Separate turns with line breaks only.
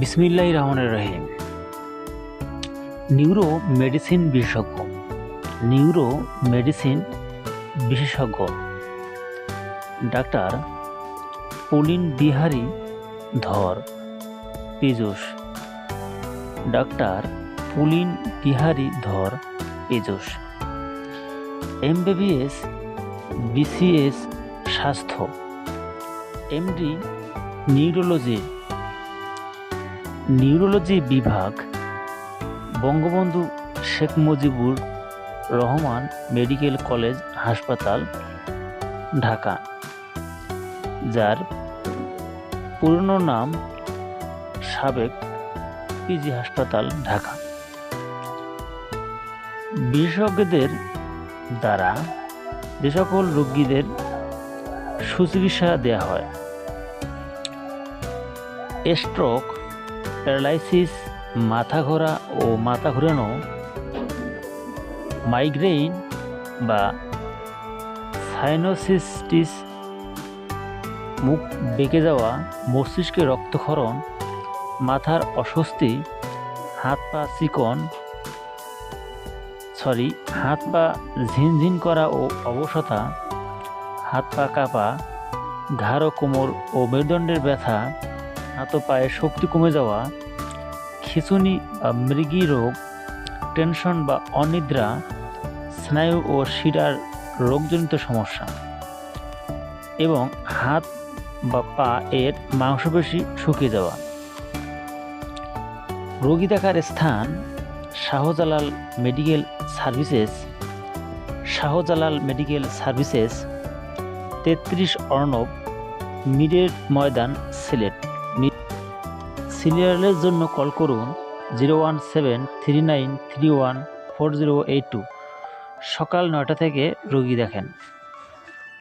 বিসমিল্লাহ রহমানের রহিম। নিউরো মেডিসিন বিশেষজ্ঞ। নিউরো মেডিসিন বিশেষজ্ঞ। Doctor Pulin Bihari Dhar Piyush doctor Pulin Bihari Dhar Piyush MBBS, BCS, স্বাস্থ্য। MD, neurology. নিউরোলজি বিভাগ, বঙ্গবন্ধু শেখ মুজিবুর রহমান মেডিকেল কলেজ হাসপাতাল, ঢাকা, যার পুরনো নাম সাবেক পিজি হাসপাতাল ঢাকা। বিশেষজ্ঞদের দ্বারা যে সকল রোগীদের সুচিকিৎসা দেওয়া হয়। স্ট্রোক প্যারালাইসিস মাথা ঘোরা ও মাথা ঘোরানো মাইগ্রেইন বা সাইনোসিস্টিস, মুখ বেঁকে যাওয়া, মস্তিষ্কে রক্তক্ষরণ, মাথার অস্বস্তি, হাত পা চিকন সরি হাত পা ঝিনঝিন করা ও অবসতা, হাত পা কাঁপা, ঘাড় কোমর ও মেরুদণ্ডের ব্যথা হাত ও পায়ে শক্তি কমে যাওয়া, খিঁচুনি বা মৃগী রোগ, টেনশন বা অনিদ্রা, স্নায়ু ও শিরার রোগজনিত সমস্যা এবং হাত বা পা এর মাংসপেশি শুকিয়ে যাওয়া। রোগী দেখার স্থান Shahjalal medical services, Shahjalal medical services, তেত্রিশ অর্ণব, মিরের ময়দান, সিলেট। সিরিয়ালের জন্য কল করুন zero one seven three nine three one four zero eight two. সকাল নয়টা থেকে রোগী দেখেন।